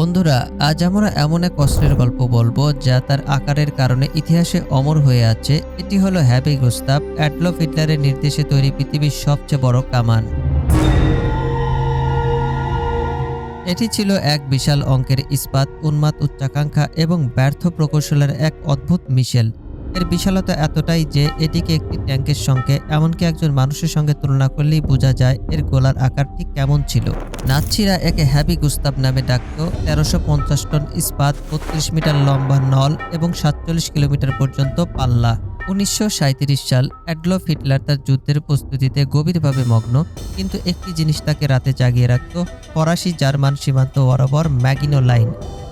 বন্ধুরা, আজ আমরা এমন এক অস্ত্রের গল্প বলব যা তার আকারের কারণে ইতিহাসে অমর হয়ে আছে। এটি হলো হ্যাপি গুস্তাব অ্যাডলফ হিটলারের নির্দেশে তৈরি পৃথিবীর সবচেয়ে বড় কামান। এটি ছিল এক বিশাল অঙ্কের ইস্পাত, উন্মাদ উচ্চাকাঙ্ক্ষা এবং ব্যর্থ প্রকৌশলের এক অদ্ভুত মিশেল। এর বিশালতা এতটাই যে এটিকে একটি ট্যাঙ্কের সঙ্গে, এমনকি একজন মানুষের সঙ্গে তুলনা করলেই বোঝা যায় এর গোলার আকার ঠিক কেমন ছিল। নাৎসিরা একে হ্যাবি গুস্তাব নামে ডাকত, তেরোশো পঞ্চাশ টন ইস্পাত, বত্রিশ মিটার লম্বা নল এবং সাতচল্লিশ কিলোমিটার পর্যন্ত পাল্লা। উনিশশো সাঁইত্রিশ সাল অ্যাডলফ হিটলার তার যুদ্ধের প্রস্তুতিতে গভীরভাবে মগ্ন, কিন্তু একটি জিনিস তাকে রাতে জাগিয়ে রাখত, ফরাসি জার্মান সীমান্ত বরাবর ম্যাগিনো লাইন।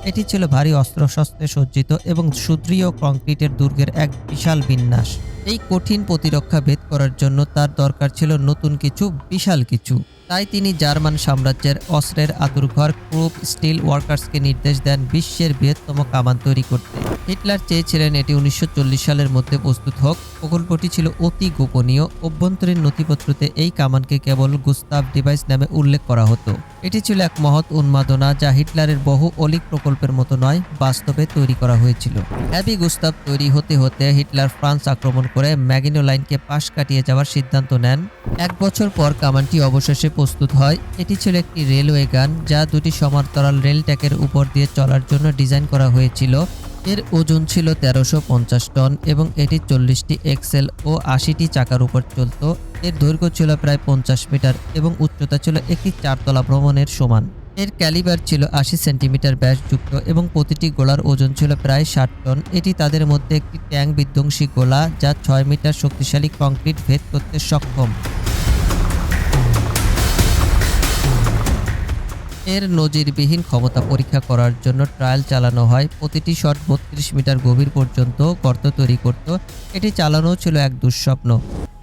এটি ছিল ভারী অস্ত্রশস্ত্রে সজ্জিত এবং সুদৃঢ় কংক্রিটের দুর্গের এক বিশাল বিন্যাস। এই কঠিন প্রতিরক্ষা ভেদ করার জন্য তার দরকার ছিল নতুন কিছু, বিশাল কিছু। তাই তিনি জার্মান সাম্রাজ্যের অস্ত্রের আতুরঘর ক্রুপ স্টিল ওয়ার্কার্সকে নির্দেশ দেন বিশ্বের বৃহত্তম কামান তৈরি করতে। হিটলার চেয়েছিলেন এটি উনিশশো চল্লিশ সালের মধ্যে প্রস্তুত হোক। প্রকল্পটি ছিল অতি গোপনীয়। অভ্যন্তরীণ নথিপত্রতে এই কামানকে কেবল গুস্তাব ডিভাইস নামে উল্লেখ করা হতো। এটি ছিল এক মহৎ উন্মাদনা যা হিটলারের বহু অলিক প্রকল্পের মতো নয়, বাস্তবে তৈরি করা হয়েছিল। হ্যাবি গুস্তাব তৈরি হতে হতে হিটলার ফ্রান্স আক্রমণ করে ম্যাগিনো লাইনকে পাশ কাটিয়ে যাওয়ার সিদ্ধান্ত নেন। এক বছর পর কামানটি অবশেষে প্রস্তুত হয়। এটি ছিল একটি রেলওয়ে গান, যা দুটি সমান্তরাল রেল ট্র্যাকের উপর দিয়ে চলার জন্য ডিজাইন করা হয়েছিল। এর ওজন ছিল তেরোশো টন এবং এটি চল্লিশটি এক্সেল ও আশিটি চাকার উপর চলত। এর দৈর্ঘ্য ছিল প্রায় পঞ্চাশ মিটার এবং উচ্চতা ছিল একটি চারতলা ভ্রমণের সমান। এর ক্যালিবার ছিল আশি সেন্টিমিটার ব্যাসযুক্ত এবং প্রতিটি গোলার ওজন ছিল প্রায় ষাট টন। এটি তাদের মধ্যে একটি ট্যাঙ্ক বিধ্বংসী গোলা, যা ছয় মিটার শক্তিশালী কংক্রিট ভেদ করতে সক্ষম। এর নজিরবিহীন ক্ষমতা পরীক্ষা করার জন্য ট্রায়াল চালানো হয়। প্রতিটি শট বত্রিশ মিটার গভীর পর্যন্ত গর্ত তৈরি করত। এটি চালানো ছিল এক দুঃস্বপ্ন।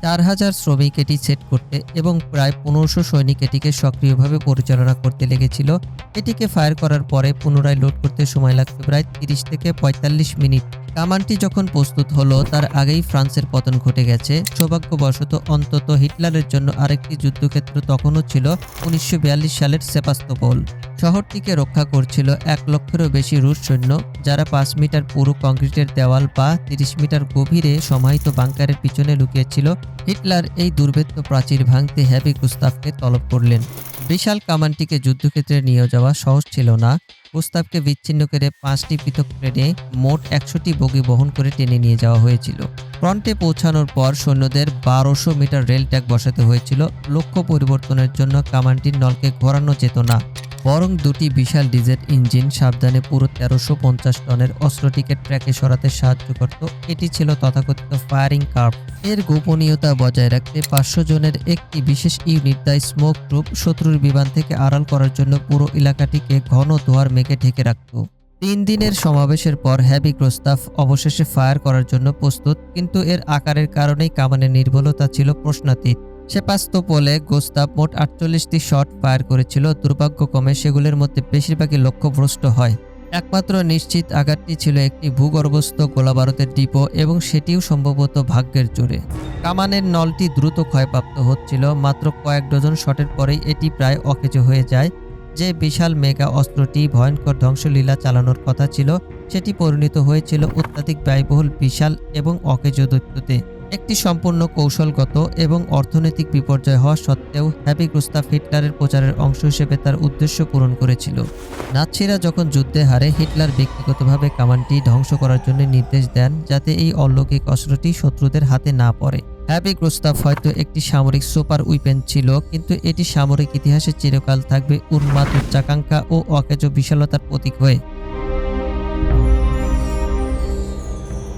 চার হাজার শ্রমিক এটি সেট করতে এবং প্রায় পনেরোশো সৈনিক এটিকে সক্রিয়ভাবে পরিচালনা করতে লেগেছিল। এটিকে ফায়ার করার পরে পুনরায় লোড করতে সময় লাগতো প্রায় তিরিশ থেকে পঁয়তাল্লিশ মিনিট। কামানটি যখন প্রস্তুত হলো, তার আগেই ফ্রান্সের পতন ঘটে গেছে। সৌভাগ্যবশত অন্তত হিটলারের জন্য আরেকটি যুদ্ধক্ষেত্র তখনও ছিল উনিশশো বিয়াল্লিশ সালের সেপাস্তোপোল। শহরটিকে রক্ষা করছিল এক লক্ষেরও বেশি রুশ সৈন্য, যারা পাঁচ মিটার পুরো কংক্রিটের দেওয়াল বা তিরিশ মিটার গভীরে সমাহিত বাংকারের পিছনে লুকিয়েছিল। হিটলার এই দুর্ভেদ্য প্রাচীর ভাঙতে হ্যাবি গুস্তাফকে তলব করলেন। বিশাল কামানটিকে যুদ্ধক্ষেত্রে নিয়ে যাওয়া সহজ ছিল না। প্রস্তাবকে বিচ্ছিন্ন করে পাঁচটি পৃথক ট্রেনে মোট একশোটি বগি বহন করে টেনে নিয়ে যাওয়া হয়েছিল। ফ্রন্টে পৌঁছানোর পর সৈন্যদের বারোশো মিটার রেল ট্যাগ বসাতে হয়েছিল। লক্ষ্য পরিবর্তনের জন্য কামানটির নলকে ঘোরানো যেত না। বরং দুটি বিশাল ডিজেল ইঞ্জিন সাবধানে পুরো তেরোশো পঞ্চাশ টনের অস্ত্রটিকে ট্র্যাকে সরাতে সাহায্য করত। এটি ছিল তথাকথিত ফায়ারিং কার্ভ এর গোপনীয়তা বজায় রাখতে পাঁচশো জনের একটি বিশেষ ইউনিট দ্য স্মোক গ্রুপ শত্রুর বিমান থেকে আড়াল করার জন্য পুরো এলাকাটিকে ঘন ধোয়ার মেঘে ঢেকে রাখত। তিন দিনের সমাবেশের পর হ্যাবি প্রস্তাব অবশেষে ফায়ার করার জন্য প্রস্তুত, কিন্তু এর আকারের কারণেই কামানের নির্বলতা ছিল প্রশ্নাতীত। সেপাস্তোপোলে গোস্তাব মোট আটচল্লিশটি শট ফায়ার করেছিল। দুর্ভাগ্যক্রমে সেগুলির মধ্যে বেশিরভাগই লক্ষ্যভ্রষ্ট হয়। একমাত্র নিশ্চিত আঘাতটি ছিল একটি ভূগর্ভস্থ গোলাবারুদের ডিপো এবং সেটিও সম্ভবত ভাগ্যের জোরে। কামানের নলটি দ্রুত ক্ষয়প্রাপ্ত হচ্ছিল, মাত্র কয়েক ডজন শটের পরেই এটি প্রায় অকেজো হয়ে যায়। যে বিশাল মেগা অস্ত্রটি ভয়ঙ্কর ধ্বংসলীলা চালানোর কথা ছিল, সেটি পরিণত হয়েছিল অত্যাধিক ব্যয়বহুল, বিশাল এবং অকেজো দৈত্যতে। একটি সম্পূর্ণ কৌশলগত এবং অর্থনৈতিক বিপর্যয় হওয়া সত্ত্বেও হ্যাপি গুস্তাফ হিটলারের প্রচারের অংশ হিসেবে তার উদ্দেশ্য পূরণ করেছিল। নাৎসিরা যখন যুদ্ধে হারে হিটলার ব্যক্তিগতভাবে কামানটি ধ্বংস করার জন্য নির্দেশ দেন যাতে এই অলৌকিক অস্ত্রটি শত্রুদের হাতে না পড়ে। হ্যাপি গুস্তাফ হয়তো একটি সামরিক সুপার উইপেন ছিল, কিন্তু এটি সামরিক ইতিহাসে চিরকাল থাকবে উন্মাদ উচ্চাকাঙ্ক্ষা ও অকেজ বিশালতার প্রতীক হয়ে।